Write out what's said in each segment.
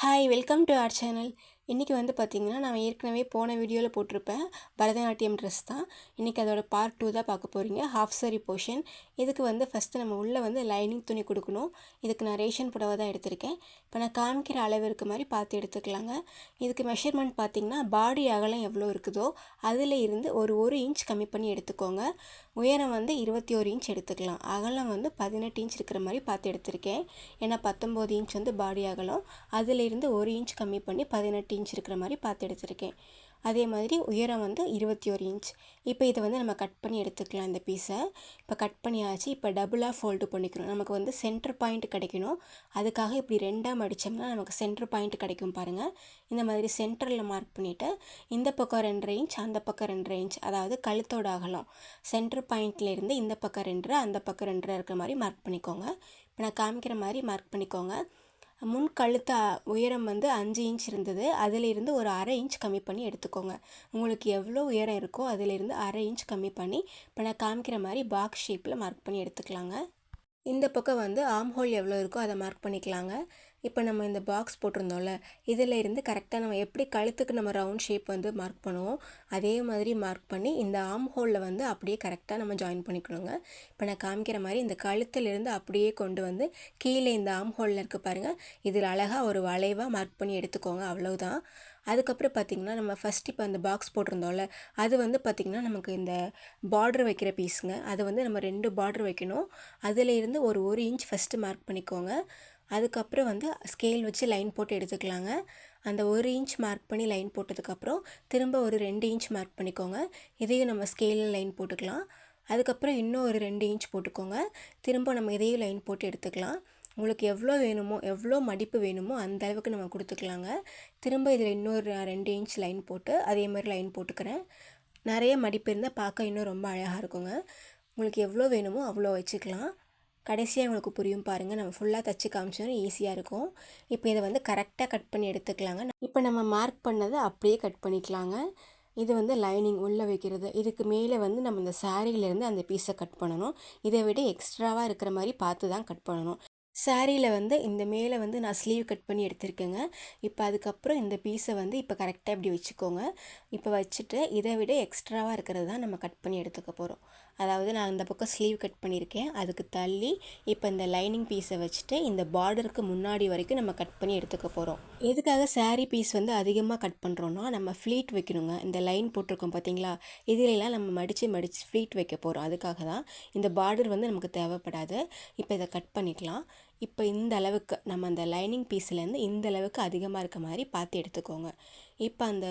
Hi, welcome to our channel. இன்றைக்கி வந்து பார்த்திங்கன்னா நான் ஏற்கனவே போன வீடியோவில் போட்டிருப்பேன். பரதநாட்டியம் ட்ரெஸ் தான். இன்றைக்கி அதோட பார்ட் டூ தான் பார்க்க போகிறீங்க ஹாஃப் சாரி போர்ஷன் இதுக்கு வந்து ஃபஸ்ட்டு நம்ம உள்ளே வந்து லைனிங் துணி கொடுக்கணும். இதுக்கு நான் ரேஷன் புடவை தான் எடுத்திருக்கேன். இப்போ நான் காமிக்கிற அளவு இருக்க மாதிரி பார்த்து எடுத்துக்கலாங்க. இதுக்கு மெஷர்மெண்ட் பார்த்திங்கன்னா பாடி அகலம் எவ்வளோ இருக்குதோ அதில் இருந்து ஒரு ஒரு இன்ச் கம்மி பண்ணி எடுத்துக்கோங்க. உயரம் வந்து இருபத்தி ஒரு இன்ச் எடுத்துக்கலாம். அகலம் வந்து பதினெட்டு இன்ச் இருக்கிற மாதிரி பார்த்து எடுத்திருக்கேன். ஏன்னா பத்தொம்போது இன்ச் வந்து பாடி அகலம். அதிலிருந்து ஒரு இன்ச் கம்மி பண்ணி பதினெட்டு இன்ச் இருக்கிற மாதிரி பார்த்து எடுத்திருக்கேன். அதே மாதிரி உயரம் வந்து இருபத்தி ஒரு இன்ச் இப்போ இதை வந்து நம்ம கட் பண்ணி எடுத்துக்கலாம் இந்த பீஸை இப்போ கட் பண்ணியாச்சு. இப்போ டபுளாக ஃபோல்டு பண்ணிக்கணும் நமக்கு வந்து சென்டர் பாயிண்ட் கிடைக்கணும். அதுக்காக இப்படி ரெண்டாக மடித்தோம்னா நமக்கு சென்டர் பாயிண்ட் கிடைக்கும் பாருங்கள் இந்த மாதிரி சென்டரில் மார்க் பண்ணிவிட்டு இந்த பக்கம் ரெண்டரை இன்ச் அந்த பக்கம் ரெண்டரை இன்ச் அதாவது கழுத்தோட அகலம். சென்டர் பாயிண்ட்லேருந்து இந்த பக்கம் ரெண்டரை அந்த பக்கம் ரெண்டு இருக்கிற மாதிரி மார்க் பண்ணிக்கோங்க. இப்போ நான் காமிக்கிற மாதிரி மார்க் பண்ணிக்கோங்க. முன் கழுத்து உயரம் வந்து அஞ்சு இன்ச் இருந்தது. அதிலிருந்து ஒரு அரை இன்ச் கம்மி பண்ணி எடுத்துக்கோங்க. உங்களுக்கு எவ்வளோ உயரம் இருக்கோ அதிலிருந்து அரை இன்ச் கம்மி பண்ணி இப்போ நான் காமிக்கிற மாதிரி பாக்ஸ் ஷேப்பில் மார்க் பண்ணி எடுத்துக்கலாங்க. இந்த பக்கம் வந்து ஆம் ஹோல் எவ்வளோ இருக்கோ அதை மார்க் பண்ணிக்கலாங்க. இப்போ நம்ம இந்த பாக்ஸ் போட்டிருந்தோம்ல இதில் இருந்து கரெக்டாக நம்ம எப்படி கழுத்துக்கு நம்ம ரவுண்ட் ஷேப் வந்து மார்க் பண்ணுவோம் அதே மாதிரி மார்க் பண்ணி இந்த ஆம் ஹோலில் வந்து அப்படியே கரெக்டாக நம்ம ஜாயின் பண்ணிக்கணுங்க. இப்போ நான் காமிக்கிற மாதிரி இந்த கழுத்துலேருந்து அப்படியே கொண்டு வந்து கீழே இந்த ஆம் ஹோலில் இருக்குது பாருங்கள் இதில் அழகாக ஒரு வளைவாக மார்க் பண்ணி எடுத்துக்கோங்க அவ்வளவுதான். அதுக்கப்புறம் பார்த்திங்கன்னா நம்ம ஃபஸ்ட் இப்போ அந்த பாக்ஸ் போட்டிருந்தோம்ல அது வந்து பார்த்திங்கன்னா நமக்கு இந்த பார்டர் வைக்கிற பீஸுங்க அது வந்து நம்ம ரெண்டு பார்டர் வைக்கணும். அதில் இருந்து ஒரு ஒரு இன்ச் ஃபஸ்ட்டு மார்க் பண்ணிக்கோங்க. அதுக்கப்புறம் வந்து ஸ்கேல் வச்சு லைன் போட்டு எடுத்துக்கலாங்க. அந்த ஒரு இன்ச் மார்க் பண்ணி லைன் போட்டதுக்கப்புறம் திரும்ப ஒரு ரெண்டு இன்ச் மார்க் பண்ணிக்கோங்க. இதையும் நம்ம ஸ்கேலில் லைன் போட்டுக்கலாம். அதுக்கப்புறம் இன்னும் ஒரு ரெண்டு இன்ச் போட்டுக்கோங்க. திரும்ப நம்ம இதையும் லைன் போட்டு எடுத்துக்கலாம். உங்களுக்கு எவ்வளோ வேணுமோ எவ்வளோ மடிப்பு வேணுமோ அந்த அளவுக்கு நம்ம கொடுத்துக்கலாங்க. திரும்ப இதில் இன்னொரு ரெண்டு இன்ச் லைன் போட்டு அதே மாதிரி லைன் போட்டுக்கிறேன். நிறைய மடிப்பு இருந்தால் பார்க்க இன்னும் ரொம்ப அழகாக இருக்குங்க. உங்களுக்கு எவ்வளோ வேணுமோ அவ்வளோ வச்சுக்கலாம். கடைசியாக உங்களுக்கு புரியும் பாருங்கள் நம்ம ஃபுல்லாக தச்சு காமிச்சோன்னு ஈஸியாக இருக்கும். இப்போ இதை வந்து கரெக்டாக கட் பண்ணி எடுத்துக்கலாங்க. இப்போ நம்ம மார்க் பண்ணதை அப்படியே கட் பண்ணிக்கலாங்க. இது வந்து லைனிங் உள்ளே வைக்கிறது. இதுக்கு மேலே வந்து நம்ம இந்த சாரியிலேருந்து அந்த பீஸை கட் பண்ணணும். இதை விட எக்ஸ்ட்ராவாக இருக்கிற மாதிரி பார்த்து தான் கட் பண்ணணும். சாரியில் வந்து இந்த மேலே வந்து நான் ஸ்லீவ் கட் பண்ணி எடுத்திருக்கேங்க. இப்போ அதுக்கப்புறம் இந்த பீஸை வந்து இப்போ கரெக்டாக இப்படி வச்சுக்கோங்க. இப்போ வச்சுட்டு இதை விட எக்ஸ்ட்ராவாக இருக்கிறது தான் நம்ம கட் பண்ணி எடுத்துக்க போகிறோம் அதாவது நான் இந்த பக்கம் ஸ்லீவ் கட் பண்ணியிருக்கேன். அதுக்கு தள்ளி இப்போ இந்த லைனிங் பீஸை வச்சுட்டு இந்த பார்டருக்கு முன்னாடி வரைக்கும் நம்ம கட் பண்ணி எடுத்துக்க போகிறோம் எதுக்காக சாரீ பீஸ் வந்து அதிகமாக கட் பண்ணுறோன்னா நம்ம ஃப்ளீட் வைக்கணுங்க. இந்த லைன் போட்டிருக்கோம் பார்த்தீங்களா இதிலெல்லாம் நம்ம மடித்து மடித்து ஃப்ளீட் வைக்க போகிறோம் அதுக்காக தான் இந்த பார்டர் வந்து நமக்கு தேவைப்படாது. இப்போ இதை கட் பண்ணிக்கலாம். இப்போ இந்த அளவுக்கு நம்ம அந்த லைனிங் பீஸ்லேருந்து இந்த அளவுக்கு அதிகமாக இருக்க மாதிரி பார்த்து எடுத்துக்கோங்க. இப்போ அந்த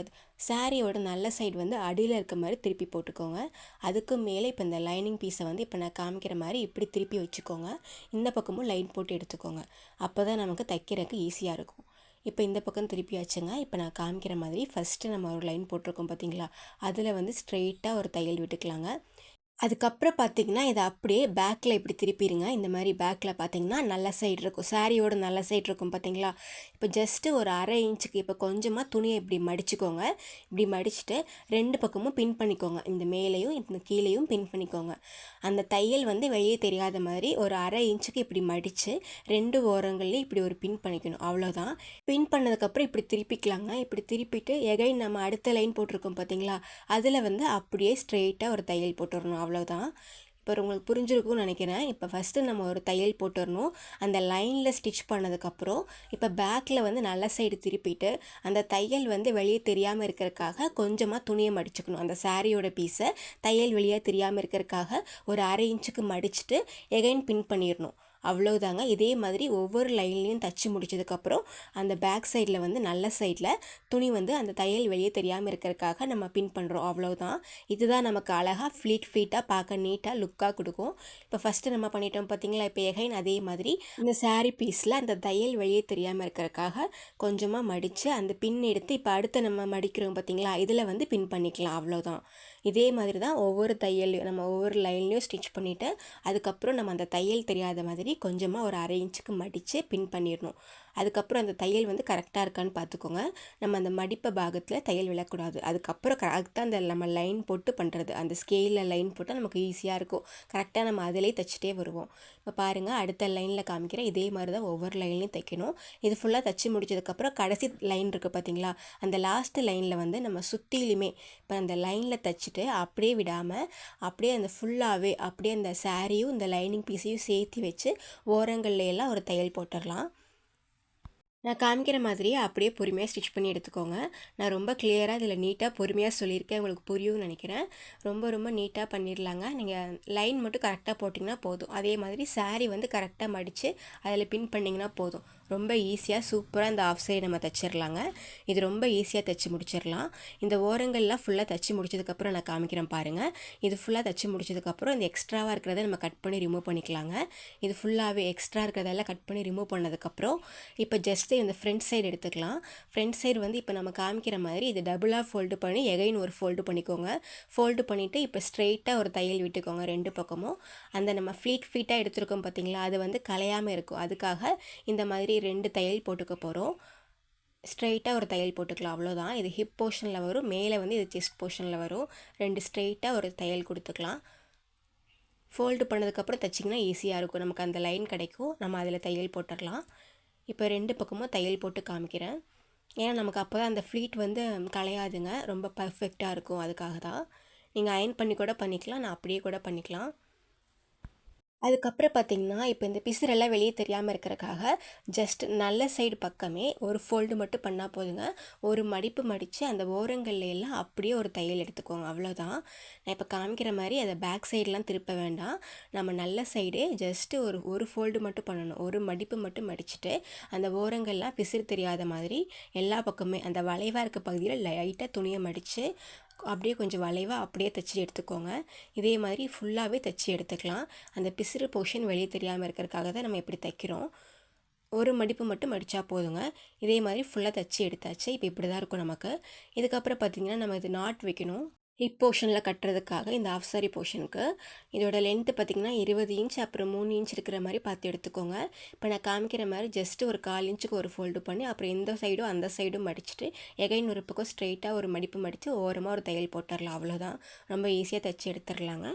சாரியோட நல்ல சைடு வந்து அடியில் இருக்க மாதிரி திருப்பி போட்டுக்கோங்க. அதுக்கு மேலே இப்போ இந்த லைனிங் பீஸை வந்து இப்போ நான் காமிக்கிற மாதிரி இப்படி திருப்பி வச்சுக்கோங்க. இந்த பக்கமும் லைன் போட்டு எடுத்துக்கோங்க. அப்போ தான் நமக்கு தைக்கிறதுக்கு ஈஸியாக இருக்கும். இப்போ இந்த பக்கம் திருப்பி வச்சுங்க. இப்போ நான் காமிக்கிற மாதிரி ஃபஸ்ட்டு நம்ம ஒரு லைன் போட்டிருக்கோம் பார்த்தீங்களா? அதில் வந்து ஸ்ட்ரெயிட்டாக ஒரு தையல் விட்டுக்கலாங்க. அதுக்கப்புறம் பார்த்தீங்கன்னா இதை அப்படியே பேக்கில் இப்படி திருப்பிடுங்க இந்த மாதிரி பேக்கில் பார்த்தீங்கன்னா நல்ல சைடு இருக்கும். சாரியோட நல்ல சைடு இருக்கும் பார்த்தீங்களா? இப்போ ஜஸ்ட்டு ஒரு அரை இன்ச்சுக்கு இப்போ கொஞ்சமாக துணியை இப்படி மடிச்சுக்கோங்க. இப்படி மடிச்சுட்டு ரெண்டு பக்கமும் பின் பண்ணிக்கோங்க. இந்த மேலேயும் இந்த கீழேயும் பின் பண்ணிக்கோங்க. அந்த தையல் வந்து வெளியே தெரியாத மாதிரி ஒரு அரை இன்ச்சுக்கு இப்படி மடித்து ரெண்டு ஓரங்கள்லேயும் இப்படி ஒரு பின் பண்ணிக்கணும். அவ்வளோதான் பின் பண்ணதுக்கப்புறம் இப்படி திருப்பிக்கலாங்க. இப்படி திருப்பிட்டு எகைன் நம்ம அடுத்த லைன் போட்டிருக்கோம் பார்த்தீங்களா? அதில் வந்து அப்படியே ஸ்ட்ரெயிட்டாக ஒரு தையல் போட்டுடணும். அவ்வளோதான் இப்போ உங்களுக்கு புரிஞ்சிருக்கும்னு நினைக்கிறேன். இப்போ ஃபஸ்ட்டு நம்ம ஒரு தையல் போட்டுடணும் அந்த லைனில் ஸ்டிச் பண்ணதுக்கப்புறம் இப்போ பேக்கில் வந்து நல்ல சைடு திருப்பிட்டு அந்த தையல் வந்து வெளியே தெரியாமல் இருக்கிறதுக்காக கொஞ்சமாக துணியை மடிச்சுக்கணும். அந்த சாரியோட பீஸை தையல் வெளியே தெரியாமல் இருக்கிறதுக்காக ஒரு அரை இன்ச்சுக்கு மடிச்சுட்டு எகைன் பின் பண்ணிடணும். அவ்வளோதாங்க இதே மாதிரி ஒவ்வொரு லைன்லேயும் தச்சு முடிச்சதுக்கப்புறம் அந்த பேக் சைடில் வந்து நல்ல சைடில் துணி வந்து அந்த தையல் வெளியே தெரியாமல் இருக்கிறதுக்காக நம்ம பின் பண்ணுறோம் அவ்வளோதான் இதுதான் நமக்கு அழகாக ஃப்ளீட் ஃப்ளீட்டாக பார்க்க நீட்டாக லுக்காக கொடுக்கும். இப்போ ஃபஸ்ட்டு நம்ம பண்ணிட்டோம் பார்த்தீங்களா இப்போ எகைன் அதே மாதிரி இந்த சாரீ பீஸில் அந்த தையல் வெளியே தெரியாமல் இருக்கிறதுக்காக கொஞ்சமாக மடித்து அந்த பின் எடுத்து இப்போ அடுத்து நம்ம மடிக்கிறோம் பார்த்தீங்களா இதில் வந்து பின் பண்ணிக்கலாம். அவ்வளோதான் இதே மாதிரி தான் ஒவ்வொரு தையல்லையும் நம்ம ஒவ்வொரு லைன்லையும் ஸ்டிச் பண்ணிவிட்டு அதுக்கப்புறம் நம்ம அந்த தையல் தெரியாத மாதிரி கொஞ்சமாக ஒரு அரை இன்ச்சுக்கு மடித்து பின் பண்ணிடணும். அதுக்கப்புறம் அந்த தையல் வந்து கரெக்டாக இருக்கான்னு பார்த்துக்கோங்க நம்ம அந்த மடிப்பை பாகத்தில் தையல் விழக்கூடாது. அதுக்கப்புறம் கரெக்டாக அந்த நம்ம லைன் போட்டு பண்ணுறது அந்த ஸ்கேலில் லைன் போட்டால் நமக்கு ஈஸியாக இருக்கும். கரெக்டாக நம்ம அதிலே தைச்சிட்டே வருவோம். இப்போ பாருங்கள் அடுத்த லைனில் காமிக்கிறேன். இதே மாதிரி தான் ஒவ்வொரு லைன்லையும் தைக்கணும். இது ஃபுல்லாக தைச்சி முடிச்சதுக்கப்புறம் கடைசி லைன் இருக்குது பார்த்தீங்களா அந்த லாஸ்ட் லைனில் வந்து நம்ம சுற்றிலுமே இப்போ அந்த லைனில் தைச்சிட்டு அப்படியே விடாமல் அப்படியே அந்த ஃபுல்லாகவே அப்படியே அந்த சாரியும் இந்த லைனிங் பீஸையும் சேர்த்து வச்சு ஓரங்கள்ல எல்லாம் ஒரு தையல் போட்டுடலாம். நான் காமிக்கிற மாதிரியே அப்படியே பொறுமையாக ஸ்டிச் பண்ணி எடுத்துக்கோங்க. நான் ரொம்ப கிளியராக இதில் நீட்டாக பொறுமையாக சொல்லியிருக்கேன். உங்களுக்கு புரியும்னு நினைக்கிறேன். ரொம்ப ரொம்ப நீட்டாக பண்ணிடலாங்க. நீங்கள் லைன் மட்டும் கரெக்டாக போட்டிங்கன்னா போதும். அதே மாதிரி சாரீ வந்து கரெக்டாக மடித்து அதில் பின் பண்ணிங்கன்னா போதும். ரொம்ப ஈஸியாக சூப்பராக இந்த ஆஃப் சைடு நம்ம தைச்சிடலாங்க. இது ரொம்ப ஈஸியாக தைச்சி முடிச்சிடலாம். இந்த ஓரங்கள்லாம் ஃபுல்லாக தைச்சி முடிச்சதுக்கப்புறம் நான் காமிக்கிறேன் பாருங்கள் இது ஃபுல்லாக தைச்சி முடிச்சதுக்கப்புறம் இந்த எக்ஸ்ட்ராவாக இருக்கிறத நம்ம கட் பண்ணி ரிமூவ் பண்ணிக்கலாங்க. இது ஃபுல்லாகவே எக்ஸ்ட்ரா இருக்கிறதெல்லாம் கட் பண்ணி ரிமூவ் பண்ணதுக்கப்புறம் இப்போ ஜஸ்ட் ஜஸ்ட்டு இந்த ஃப்ரண்ட் சைடு எடுத்துக்கலாம். ஃப்ரண்ட் சைடு வந்து இப்போ நம்ம காமிக்கிற மாதிரி இது டபுளாக ஃபோல்டு பண்ணி எகைன் ஒரு ஃபோல்டு பண்ணிக்கோங்க. ஃபோல்டு பண்ணிவிட்டு இப்போ ஸ்ட்ரெயிட்டாக ஒரு தையல் விட்டுக்கோங்க ரெண்டு பக்கமும். அந்த நம்ம ஃப்ளீட் ஃபீட்டாக எடுத்துருக்கோம் பார்த்திங்களா அது வந்து கலையாமல் இருக்கும். அதுக்காக இந்த மாதிரி ரெண்டு தையல் போட்டுக்க போகிறோம் ஸ்ட்ரெயிட்டாக ஒரு தையல் போட்டுக்கலாம். அவ்வளோதான் இது ஹிப் போர்ஷனில் வரும். மேலே வந்து இது செஸ்ட் போர்ஷனில் வரும். ரெண்டு ஸ்ட்ரெயிட்டாக ஒரு தையல் கொடுத்துக்கலாம். ஃபோல்டு பண்ணதுக்கப்புறம் தைச்சிங்கன்னா ஈஸியாக இருக்கும். நமக்கு அந்த லைன் கிடைக்கும். நம்ம அதில் தையல் போட்டுடலாம். இப்போ ரெண்டு பக்கமும் தையல் போட்டு காமிக்கிறேன். ஏன்னா நமக்கு அப்போ தான் அந்த ஃப்ளீட் வந்து கலையாதுங்க ரொம்ப பர்ஃபெக்டாக இருக்கும். அதுக்காக தான். நீங்கள் அயன் பண்ணி கூட பண்ணிக்கலாம். நான் அப்படியே கூட பண்ணிக்கலாம். அதுக்கப்புறம் பார்த்திங்கன்னா இப்போ இந்த பிசுரெல்லாம் வெளியே தெரியாமல் இருக்கிறக்காக ஜஸ்ட் நல்ல சைடு பக்கமே ஒரு ஃபோல்டு மட்டும் பண்ணால் போதுங்க. ஒரு மடிப்பு மடித்து அந்த ஓரங்கள்ல எல்லாம் அப்படியே ஒரு தையல் எடுத்துக்கோங்க. அவ்வளோதான் நான் இப்போ காமிக்கிற மாதிரி அதை பேக் சைடெலாம் திருப்ப வேண்டாம். நம்ம நல்ல சைடே ஜஸ்ட்டு ஒரு ஒரு ஃபோல்டு மட்டும் பண்ணணும். ஒரு மடிப்பு மட்டும் மடிச்சுட்டு அந்த ஓரங்கள்லாம் பிசிறு தெரியாத மாதிரி எல்லா பக்கமே அந்த வளைவாக இருக்க பகுதியில் லைட்டாக துணியை மடித்து அப்படியே கொஞ்சம் வளைவாக அப்படியே தைச்சி எடுத்துக்கோங்க. இதே மாதிரி ஃபுல்லாகவே தைச்சி எடுத்துக்கலாம். அந்த பிசுறு போர்ஷன் வெளியே தெரியாமல் இருக்கிறதுக்காக தான் நம்ம இப்படி தைக்கிறோம். ஒரு மடிப்பு மட்டும் மடித்தா போதுங்க. இதே மாதிரி ஃபுல்லாக தைச்சி எடுத்தாச்சு. இப்போ இப்படி தான் இருக்கும் நமக்கு. இதுக்கப்புறம் பார்த்திங்கன்னா நம்ம இது நாட் வைக்கணும். ஹிப் போர்ஷனில் கட்டுறதுக்காக இந்த ஆஃப் சாரி போர்ஷனுக்கு இதோட லென்த்து பார்த்திங்கன்னா இருபது இன்ச் அப்புறம் மூணு இன்ச் இருக்கிற மாதிரி பார்த்து எடுத்துக்கோங்க. இப்போ நான் காமிக்கிற மாதிரி ஜஸ்ட்டு ஒரு கால் இன்ச்சுக்கு ஒரு ஃபோல்டு பண்ணி அப்புறம் இந்த சைடும் அந்த சைடும் மடிச்சுட்டு எகைன் ஒரு பக்கம் ஸ்ட்ரெயிட்டாக ஒரு மடிப்பு மடித்து ஓரமாக ஒரு தையல் போட்டுடலாம். அவ்வளோதான் ரொம்ப ஈஸியாக தைச்சி எடுத்துடலாங்க.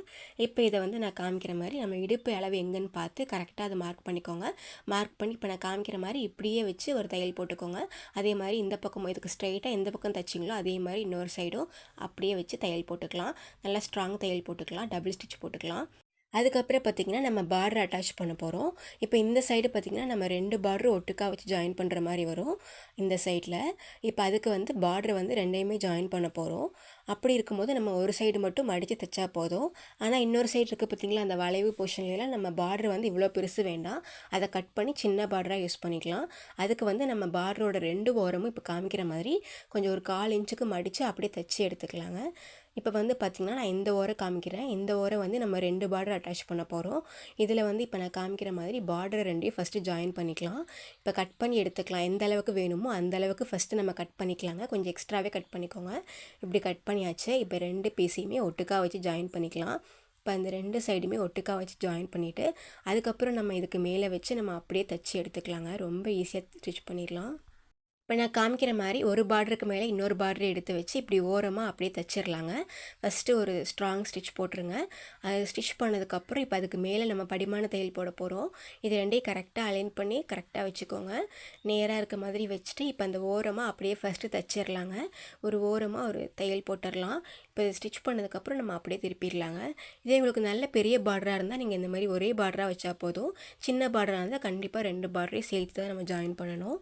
இப்போ இதை வந்து நான் காமிக்கிற மாதிரி நம்ம இடுப்பு அளவு எங்கேன்னு பார்த்து கரெக்டாக அதை மார்க் பண்ணிக்கோங்க. மார்க் பண்ணி இப்போ நான் காமிக்கிற மாதிரி இப்படியே வச்சு ஒரு தையல் போட்டுக்கோங்க. அதே மாதிரி இந்த பக்கம் இதுக்கு ஸ்ட்ரெயிட்டாக எந்த பக்கம் தைச்சிங்களோ அதே மாதிரி இன்னொரு சைடும் அப்படியே வச்சு தையல் தையல் போட்டுக்கலாம். நல்லா ஸ்ட்ராங் தையல் போட்டுக்கலாம். டபுள் ஸ்டிச் போட்டுக்கலாம். அதுக்கப்புறம் பார்த்திங்கன்னா நம்ம பார்டர் அட்டாச் பண்ண போகிறோம் இப்போ இந்த சைடு பார்த்திங்கன்னா நம்ம ரெண்டு பார்டர் ஒட்டுக்கா வச்சு ஜாயின் பண்ணுற மாதிரி வரும். இந்த சைடில் இப்போ அதுக்கு வந்து பார்டர் வந்து ரெண்டையுமே ஜாயின் பண்ண போகிறோம் அப்படி இருக்கும்போது நம்ம ஒரு சைடு மட்டும் மடித்து தைச்சா போதும். ஆனால் இன்னொரு சைடு இருக்குது பார்த்திங்களா அந்த வளைவு போர்ஷன்லாம் நம்ம பார்டர் வந்து இவ்வளோ பெருசு வேண்டாம். அதை கட் பண்ணி சின்ன பார்டராக யூஸ் பண்ணிக்கலாம். அதுக்கு வந்து நம்ம பார்டரோட ரெண்டு ஓரமும் இப்போ காமிக்கிற மாதிரி கொஞ்சம் ஒரு கால் இன்ச்சுக்கு மடித்து அப்படியே தைச்சி எடுத்துக்கலாங்க. இப்போ வந்து பார்த்திங்கன்னா நான் இந்த ஓரை காமிக்கிறேன். இந்த ஓரை வந்து நம்ம ரெண்டு பார்டர் அட்டாச் பண்ண போகிறோம் இதில் வந்து இப்போ நான் காமிக்கிற மாதிரி பார்டர் ரெண்டையும் ஃபஸ்ட்டு ஜாயின் பண்ணிக்கலாம். இப்போ கட் பண்ணி எடுத்துக்கலாம். எந்த அளவுக்கு வேணுமோ அந்த அளவுக்கு ஃபஸ்ட்டு நம்ம கட் பண்ணிக்கலாங்க. கொஞ்சம் எக்ஸ்ட்ராவே கட் பண்ணிக்கோங்க. இப்படி கட் பண்ணியாச்சு. இப்போ ரெண்டு பீஸையுமே ஒட்டுக்காக வச்சு ஜாயின் பண்ணிக்கலாம். இப்போ அந்த ரெண்டு சைடுமே ஒட்டுக்காக வச்சு ஜாயின் பண்ணிவிட்டு அதுக்கப்புறம் நம்ம இதுக்கு மேலே வச்சு நம்ம அப்படியே தைச்சி எடுத்துக்கலாங்க. ரொம்ப ஈஸியாக ஸ்டிச் பண்ணிடலாம். இப்போ நான் காமிக்கிற மாதிரி ஒரு பார்டருக்கு மேலே இன்னொரு பார்டர் எடுத்து வச்சு இப்படி ஓரமாக அப்படியே தைச்சிடலாங்க ஃபஸ்ட்டு ஒரு ஸ்ட்ராங் ஸ்டிச் போட்டுருங்க. அது ஸ்டிச் பண்ணதுக்கப்புறம் இப்போ அதுக்கு மேலே நம்ம படிமான தையல் போட போகிறோம் இது ரெண்டையும் கரெக்டாக அலைன் பண்ணி கரெக்டாக வச்சுக்கோங்க. நேராக இருக்க மாதிரி வச்சுட்டு இப்போ அந்த ஓரமாக அப்படியே ஃபஸ்ட்டு தைச்சிடலாங்க ஒரு ஓரமாக ஒரு தையல் போட்டுடலாம் இப்போ இது ஸ்டிச் பண்ணதுக்கப்புறம் நம்ம அப்படியே திருப்பிடலாங்க இதே உங்களுக்கு நல்ல பெரிய பார்டராக இருந்தால் நீங்கள் இந்த மாதிரி ஒரே பார்டராக வச்சா போதும். சின்ன பார்டராக இருந்தால் கண்டிப்பாக ரெண்டு பார்டரையும் சேர்த்து தான் நம்ம ஜாயின் பண்ணணும்.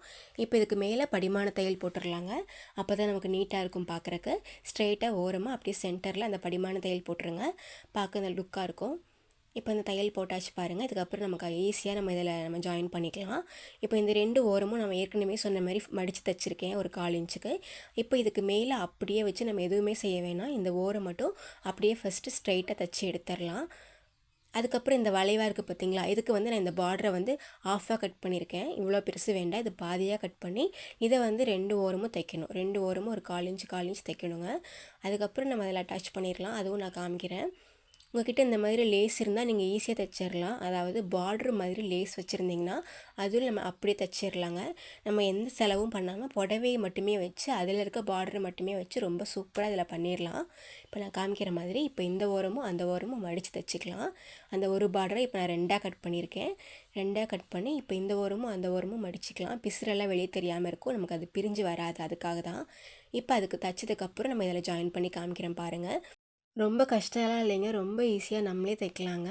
இப்போ இதுக்கு மேலே படிமான தையல் போட்டுடலாங்க அப்போ தான் நமக்கு நீட்டாக இருக்கும் பார்க்குறக்கு ஸ்ட்ரெயிட்டாக ஓரமாக அப்படியே சென்டரில் அந்த படிமான தையல் போட்டுருங்க. பார்க்க அந்த லுக்காக இருக்கும். இப்போ இந்த தையல் போட்டாச்சு பாருங்கள் இதுக்கப்புறம் நமக்கு ஈஸியாக நம்ம இதில் நம்ம ஜாயின் பண்ணிக்கலாம். இப்போ இந்த ரெண்டு ஓரமும் நம்ம ஏற்கனவே சொன்ன மாதிரி மடித்து தைச்சிருக்கேன் ஒரு கால் இன்ச்சுக்கு. இப்போ இதுக்கு மேலே அப்படியே வச்சு நம்ம எதுவுமே செய்ய வேணாம். இந்த ஓரம் மட்டும் அப்படியே ஃபஸ்ட்டு ஸ்ட்ரைட்டாக தைச்சி எடுத்துடலாம் அதுக்கப்புறம் இந்த வளைவாக இருக்குது பார்த்தீங்களா இதுக்கு வந்து நான் இந்த பார்டரை வந்து ஆஃபாக கட் பண்ணியிருக்கேன் இவ்வளோ பெருசு வேண்டாம். இது பாதியாக கட் பண்ணி இதை வந்து ரெண்டு ஓரமும் தைக்கணும். ரெண்டு ஓரமும் ஒரு கால் இன்ச்சு கால் இன்ச் தைக்கணுங்க. அதுக்கப்புறம் நம்ம அதில் அட்டாச் பண்ணிடலாம். அதுவும் நான் காமிக்கிறேன். உங்கள்கிட்ட இந்த மாதிரி லேஸ் இருந்தால் நீங்கள் ஈஸியாக தைச்சிடலாம் அதாவது பார்ட்ரு மாதிரி லேஸ் வச்சுருந்திங்கன்னா அதுவும் நம்ம அப்படியே தைச்சிடலாங்க நம்ம எந்த செலவும் பண்ணாமல் புடவையை மட்டுமே வச்சு அதில் இருக்க பார்டர் மட்டுமே வச்சு ரொம்ப சூப்பராக இதில் பண்ணிடலாம் இப்போ நான் காமிக்கிற மாதிரி இப்போ இந்த ஓரமும் அந்த ஓரமும் மடித்து தைச்சிக்கலாம். அந்த ஒரு பார்டரை இப்போ நான் ரெண்டாக கட் பண்ணியிருக்கேன் ரெண்டாக கட் பண்ணி இப்போ இந்த ஓரமும் அந்த ஓரமும் மடிச்சிக்கலாம். பிசுரெல்லாம் வெளியே தெரியாமல் இருக்கும். நமக்கு அது பிரிஞ்சு வராது. அதுக்காக தான். இப்போ அதுக்கு தைச்சதுக்கப்புறம் நம்ம இதில் ஜாயின் பண்ணி காமிக்கிறேன் பாருங்கள் ரொம்ப கஷ்டம்லாம் இல்லைங்க. ரொம்ப ஈஸியாக நம்மளே தைக்கலாங்க.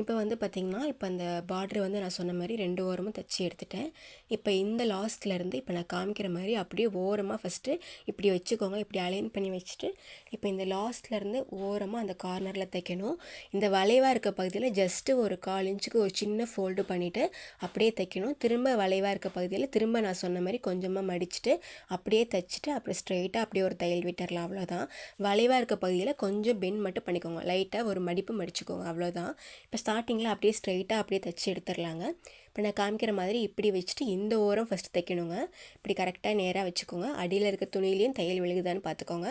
இப்போ வந்து பார்த்திங்கன்னா இப்போ அந்த பார்ட்ரு வந்து நான் சொன்ன மாதிரி ரெண்டு ஓரமும் தைச்சி எடுத்துட்டேன். இப்போ இந்த லாஸ்ட்லேருந்து இப்போ நான் காமிக்கிற மாதிரி அப்படியே ஓரமாக ஃபஸ்ட்டு இப்படி வச்சுக்கோங்க. இப்படி அலைன் பண்ணி வச்சுட்டு இப்போ இந்த லாஸ்ட்லேருந்து ஓரமாக அந்த கார்னரில் தைக்கணும். இந்த வளைவாக இருக்க பகுதியில் ஜஸ்ட்டு ஒரு கால் இன்ச்சுக்கு ஒரு சின்ன ஃபோல்டு பண்ணிவிட்டு அப்படியே தைக்கணும். திரும்ப வளைவாக இருக்க பகுதியில் திரும்ப நான் சொன்ன மாதிரி கொஞ்சமாக மடிச்சுட்டு அப்படியே தைச்சிட்டு அப்புறம் ஸ்ட்ரெயிட்டாக அப்படியே ஒரு தையல் விட்டுறலாம். அவ்வளோதான் வளைவாக இருக்க பகுதியில் கொஞ்சம் பென் மட்டும் பண்ணிக்கோங்க. லைட்டாக ஒரு மடிப்பு மடிச்சுக்கோங்க. அவ்வளோதான் இப்போ ஸ்டார்டிங்கில் அப்படியே ஸ்ட்ரைட்டாக அப்படியே தைச்சி எடுத்துடலாங்க. இப்போ நான் காமிக்கிற மாதிரி இப்படி வச்சுட்டு இந்த ஓரம் ஃபஸ்ட்டு தைக்கணுங்க. இப்படி கரெக்டாக நேராக வச்சுக்கோங்க. அடியில் இருக்க துணியிலையும் தையல் விழுகுதான்னு பார்த்துக்கோங்க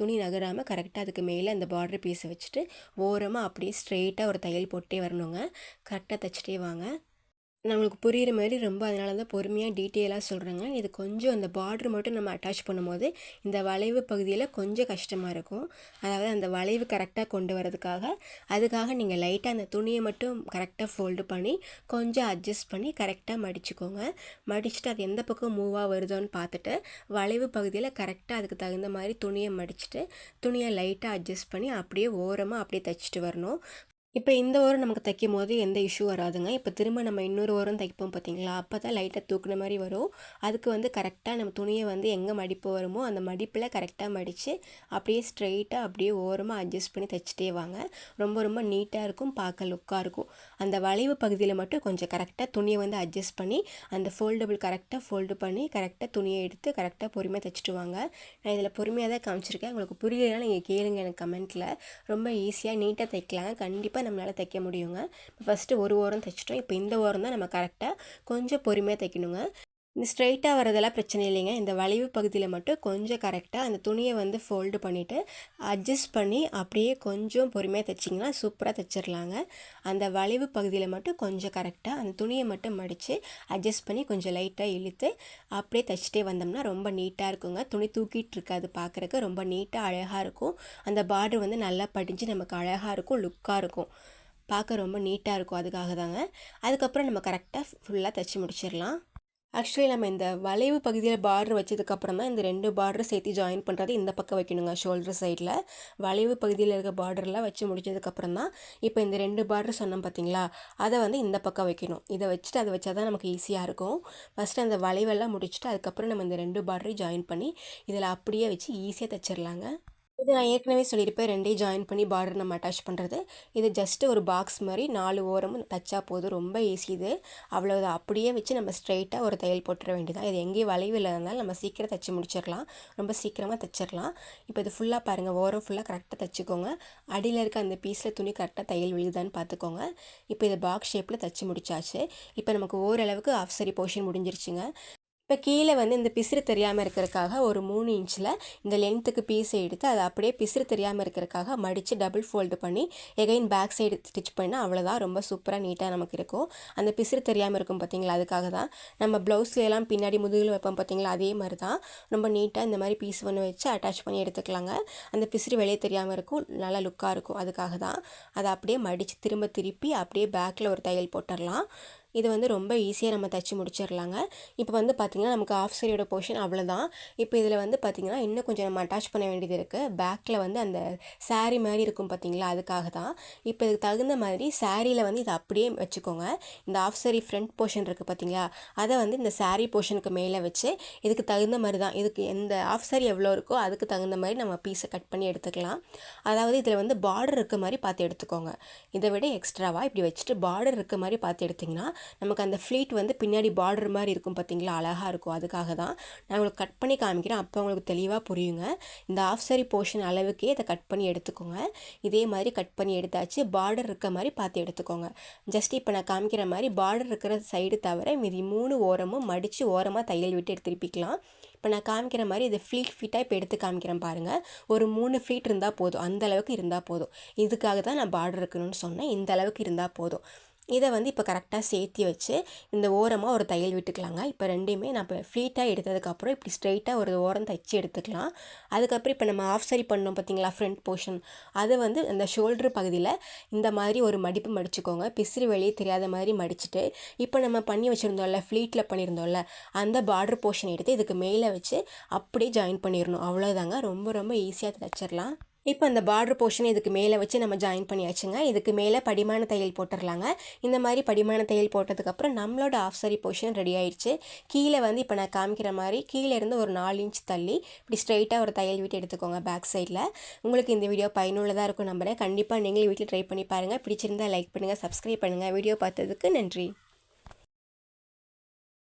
துணி நகராமல் கரெக்டாக அதுக்கு மேலே அந்த பார்டர் பீஸை வச்சுட்டு ஓரமாக அப்படியே ஸ்ட்ரெயிட்டாக ஒரு தையல் போட்டே வரணுங்க. கரெக்டாக தைச்சிட்டே வாங்க. நம்மளுக்கு புரிகிற மாதிரி ரொம்ப அதனால தான் பொறுமையாக டீட்டெயிலாக சொல்கிறேங்க இது கொஞ்சம் அந்த பார்ட்ரு மட்டும் நம்ம அட்டாச் பண்ணும்போது இந்த வளைவு பகுதியில் கொஞ்சம் கஷ்டமாக இருக்கும். அதாவது அந்த வளைவு கரெக்டாக கொண்டு வரதுக்காக அதுக்காக நீங்கள் லைட்டாக அந்த துணியை மட்டும் கரெக்டாக ஃபோல்டு பண்ணி கொஞ்சம் அட்ஜஸ்ட் பண்ணி கரெக்டாக மடிச்சுக்கோங்க. மடிச்சுட்டு அது எந்த பக்கம் மூவாக வருதோன்னு பார்த்துட்டு வளைவு பகுதியில் கரெக்டாக அதுக்கு தகுந்த மாதிரி துணியை மடிச்சுட்டு துணியை லைட்டாக அட்ஜஸ்ட் பண்ணி அப்படியே ஓரமாக அப்படியே தைச்சிட்டு வரணும். இப்போ இந்த ஓரம் நமக்கு தைக்கும் போது எந்த இஷ்யூ வராதுங்க. இப்போ திரும்ப நம்ம இன்னொரு ஓரம் தைப்போம் பார்த்தீங்களா? அப்போ தான் லைட்டாக தூக்குன மாதிரி வரும். அதுக்கு வந்து கரெக்டாக நம்ம துணியை வந்து எங்கே மடிப்பு வருமோ அந்த மடிப்பில் கரெக்டாக மடித்து அப்படியே ஸ்ட்ரெயிட்டாக அப்படியே ஓரமாக அட்ஜஸ்ட் பண்ணி தைச்சிட்டே வாங்க. ரொம்ப ரொம்ப நீட்டாக இருக்கும். பார்க்க லுக்காக இருக்கும். அந்த வளைவு பகுதியில் மட்டும் கொஞ்சம் கரெக்டாக துணியை வந்து அட்ஜஸ்ட் பண்ணி அந்த ஃபோல்டபுள் கரெக்டாக ஃபோல்டு பண்ணி கரெக்டாக துணியை எடுத்து கரெக்டாக பொறுமையாக தைச்சிட்டு வாங்க. நான் இதில் பொறுமையாக தான் காமிச்சிருக்கேன். உங்களுக்கு புரியலைன்னா நீங்கள் கேளுங்க எனக்கு கமெண்ட்டில் ரொம்ப ஈஸியாக நீட்டாக தைக்கலாம். கண்டிப்பாக நம்மளால் தைக்க முடியுங்க. ஃபஸ்ட்டு ஒரு ஓரம் தைச்சிட்டோம். இப்போ இந்த ஓரம் தான் நம்ம கரெக்டாக கொஞ்சம் பொறுமையாக தைக்கணுங்க. இந்த ஸ்ட்ரெயிட்டாக வரதெல்லாம் பிரச்சனை இல்லைங்க. இந்த வளைவு பகுதியில் மட்டும் கொஞ்சம் கரெக்டாக அந்த துணியை வந்து ஃபோல்டு பண்ணிவிட்டு அட்ஜஸ்ட் பண்ணி அப்படியே கொஞ்சம் பொறுமையாக தைச்சிங்கன்னா சூப்பராக தைச்சிடலாங்க அந்த வளைவு பகுதியில் மட்டும் கொஞ்சம் கரெக்டாக அந்த துணியை மட்டும் மடித்து அட்ஜஸ்ட் பண்ணி கொஞ்சம் லைட்டாக இழுத்து அப்படியே தைச்சிட்டே வந்தோம்னா ரொம்ப நீட்டாக இருக்குங்க. துணி தூக்கிட்டு இருக்காது பார்க்குறக்கு ரொம்ப நீட்டாக அழகாக இருக்கும். அந்த பார்டர் வந்து நல்லா படிஞ்சு நமக்கு அழகாக இருக்கும் லுக்காக இருக்கும். பார்க்க ரொம்ப நீட்டாக இருக்கும். அதுக்காக தாங்க அதுக்கப்புறம் நம்ம கரெக்டாக ஃபுல்லாக தைச்சி முடிச்சிடலாம் ஆக்சுவலி நம்ம இந்த வளைவு பகுதியில் பார்டர் வச்சதுக்கப்புறம் தான் இந்த ரெண்டு பார்டர் சேர்த்து ஜாயின் பண்ணுறது இந்த பக்கம் வைக்கணுங்க ஷோல்டர் சைடில் வளைவு பகுதியில் இருக்க பார்டர்லாம் வச்சு முடிச்சதுக்கப்புறம் தான் இப்போ இந்த ரெண்டு பார்டர் சொன்னோம் பார்த்தீங்களா அதை வந்து இந்த பக்கம் வைக்கணும். இதை வச்சுட்டு அதை வச்சா தான் நமக்கு ஈஸியாக இருக்கும். ஃபஸ்ட்டு அந்த வளைவெல்லாம் முடிச்சுட்டு அதுக்கப்புறம் நம்ம இந்த ரெண்டு பார்டரையும் ஜாயின் பண்ணி இதில் அப்படியே வச்சு ஈஸியாக தைச்சிடலாங்க இது நான் ஏற்கனவே சொல்லியிருப்பேன் ரெண்டே ஜாயின் பண்ணி பார்டர் நம்ம அட்டாச் பண்ணுறது இது ஜஸ்ட்டு ஒரு பாக்ஸ் மாதிரி நாலு ஓரமும் தைச்சா போதும் ரொம்ப ஈஸி இது. அவ்வளோதான் அப்படியே வச்சு நம்ம ஸ்ட்ரைட்டாக ஒரு தையல் போட்டுற வேண்டியதான் இது எங்கேயும் வளைவு இல்லாதனால நம்ம சீக்கிரம் தைச்சி முடிச்சிடலாம். ரொம்ப சீக்கிரமாக தைச்சிடலாம். இப்போ இது ஃபுல்லாக பாருங்கள் ஓரம் ஃபுல்லாக கரெக்டாக தைச்சிக்கோங்க. அடியில் இருக்க அந்த பீஸில் துணி கரெக்டாக தையல் விழுதான்னு பார்த்துக்கோங்க. இப்போ இது பாக்ஸ் ஷேப்பில் தைச்சி முடிச்சாச்சு. இப்போ நமக்கு ஓரளவுக்கு ஆஃப் சரி போர்ஷன் முடிஞ்சிருச்சுங்க. இப்போ கீழே வந்து இந்த பிசுறு தெரியாமல் இருக்கிறதுக்காக ஒரு மூணு இன்ச்சில் இந்த லென்த்துக்கு பீஸை எடுத்து அதை அப்படியே பிசுறு தெரியாமல் இருக்கிறதுக்காக மடித்து டபுள் ஃபோல்டு பண்ணி எகைன் பேக் சைடு ஸ்டிச் பண்ணால் அவ்வளோதான் ரொம்ப சூப்பராக நீட்டாக நமக்கு இருக்கும். அந்த பிசுறு தெரியாமல் இருக்கும் பார்த்தீங்களா? அதுக்காக தான். நம்ம ப்ளவுஸ்லாம் பின்னாடி முதுகில் வைப்போம் பார்த்தீங்களா? அதே மாதிரி தான். ரொம்ப நீட்டாக இந்த மாதிரி பீஸ் ஒன்று வச்சு அட்டாச் பண்ணி எடுத்துக்கலாங்க. அந்த பிசுறு வெளியே தெரியாமல் இருக்கும். நல்லா லுக்காக இருக்கும். அதுக்காக தான். அதை அப்படியே மடித்து திரும்ப திருப்பி அப்படியே பேக்கில் ஒரு தையல் போட்டுடலாம். இது வந்து ரொம்ப ஈஸியாக நம்ம தைச்சி முடிச்சிடலாங்க இப்போ வந்து பார்த்திங்கன்னா நமக்கு ஆஃப் சரியோட போர்ஷன் அவ்வளோதான் இப்போ இதில் வந்து பார்த்திங்கன்னா இன்னும் கொஞ்சம் நம்ம அட்டாச் பண்ண வேண்டியது இருக்குது பேக்கில் வந்து அந்த சாரீ மாதிரி இருக்கும் பார்த்திங்களா அதுக்காக தான். இப்போ இதுக்கு தகுந்த மாதிரி சாரியில் வந்து இதை அப்படியே வச்சுக்கோங்க. இந்த ஆஃப் சரி ஃப்ரண்ட் போர்ஷன் இருக்குது பார்த்திங்களா அதை வந்து இந்த சாரீ போர்ஷனுக்கு மேலே வச்சு இதுக்கு தகுந்த மாதிரி தான். இதுக்கு எந்த ஆஃப் சாரி எவ்வளோ இருக்கோ அதுக்கு தகுந்த மாதிரி நம்ம பீஸை கட் பண்ணி எடுத்துக்கலாம். அதாவது இதில் வந்து பார்டர் இருக்க மாதிரி பார்த்து எடுத்துக்கோங்க. இதை விட எக்ஸ்ட்ராவாக இப்படி வச்சுட்டு பார்டர் இருக்க மாதிரி பார்த்து எடுத்திங்கன்னா நமக்கு அந்த ஃப்ளீட் வந்து பின்னாடி பார்டர் மாதிரி இருக்கும் பார்த்தீங்களா? அழகாக இருக்கும். அதுக்காக தான் நான் உங்களுக்கு கட் பண்ணி காமிக்கிறேன். அப்போ உங்களுக்கு தெளிவாக புரியுங்க. இந்த ஆஃப் சரி போர்ஷன் அளவுக்கே இதை கட் பண்ணி எடுத்துக்கோங்க. இதே மாதிரி கட் பண்ணி எடுத்தாச்சு. பார்டர் இருக்க மாதிரி பார்த்து எடுத்துக்கோங்க. ஜஸ்ட் இப்போ நான் காமிக்கிற மாதிரி பார்டர் இருக்கிற சைடு தவிர மீதி மூணு ஓரமும் மடித்து ஓரமாக தையல் விட்டு எடுத்து திருப்பிக்கலாம். இப்போ நான் காமிக்கிற மாதிரி இது ஃப்ளீட் ஃபிட்டாக இப்போ எடுத்து காமிக்கிறேன் பாருங்கள் ஒரு மூணு ஃப்ளீட் இருந்தால் போதும். அந்த அளவுக்கு இருந்தால் போதும். இதுக்காக தான் நான் பார்டர் இருக்கணும்னு சொன்னேன். இந்த அளவுக்கு இருந்தால் போதும். இதை வந்து இப்போ கரெக்டாக சேர்த்தி வச்சு இந்த ஓரமாக ஒரு தையல் விட்டுக்கலாங்க. இப்போ ரெண்டையுமே நான் இப்போ ஃப்ளீட்டாக எடுத்ததுக்கப்புறம் இப்படி ஸ்ட்ரைட்டாக ஒரு ஓரம் தைச்சி எடுத்துக்கலாம். அதுக்கப்புறம் இப்போ நம்ம ஆஃப் சரி பண்ணோம் பார்த்தீங்களா ஃப்ரண்ட் போர்ஷன் அதை வந்து அந்த ஷோல்ட்ரு பகுதியில் இந்த மாதிரி ஒரு மடிப்பு மடிச்சுக்கோங்க. பிசிறு வெளியே தெரியாத மாதிரி மடிச்சுட்டு இப்போ நம்ம பண்ணி வச்சுருந்தோம்ல ஃப்ளீட்டில் பண்ணியிருந்தோம்ல அந்த பார்டர் போர்ஷன் எடுத்து இதுக்கு மேலே வச்சு அப்படியே ஜாயின் பண்ணிடணும் அவ்வளோதாங்க ரொம்ப ரொம்ப ஈஸியாக தைச்சிடலாம் இப்போ அந்த பார்டர் போர்ஷன் இதுக்கு மேலே வச்சு நம்ம ஜாயின் பண்ணியாச்சுங்க. இதுக்கு மேலே படிமான தையல் போட்டுடலாங்க இந்த மாதிரி படிமான தையல் போட்டதுக்கப்புறம் நம்மளோட ஆஃப் சாரி போர்ஷன் ரெடி ஆயிடுச்சு. கீழே வந்து இப்போ நான் காமிக்கிற மாதிரி கீழே இருந்து ஒரு நாலு இன்ச் தள்ளி இப்படி ஸ்ட்ரைட்டாக ஒரு தையல் விட்டு எடுத்துக்கோங்க பேக் சைடில் உங்களுக்கு இந்த வீடியோ பயனுள்ளதாக இருக்கும் நம்புறேன். கண்டிப்பாக நீங்களும் வீட்டில் ட்ரை பண்ணி பாருங்கள் பிடிச்சிருந்தா லைக் பண்ணுங்கள் சப்ஸ்கிரைப் பண்ணுங்கள் வீடியோ பார்த்ததுக்கு நன்றி.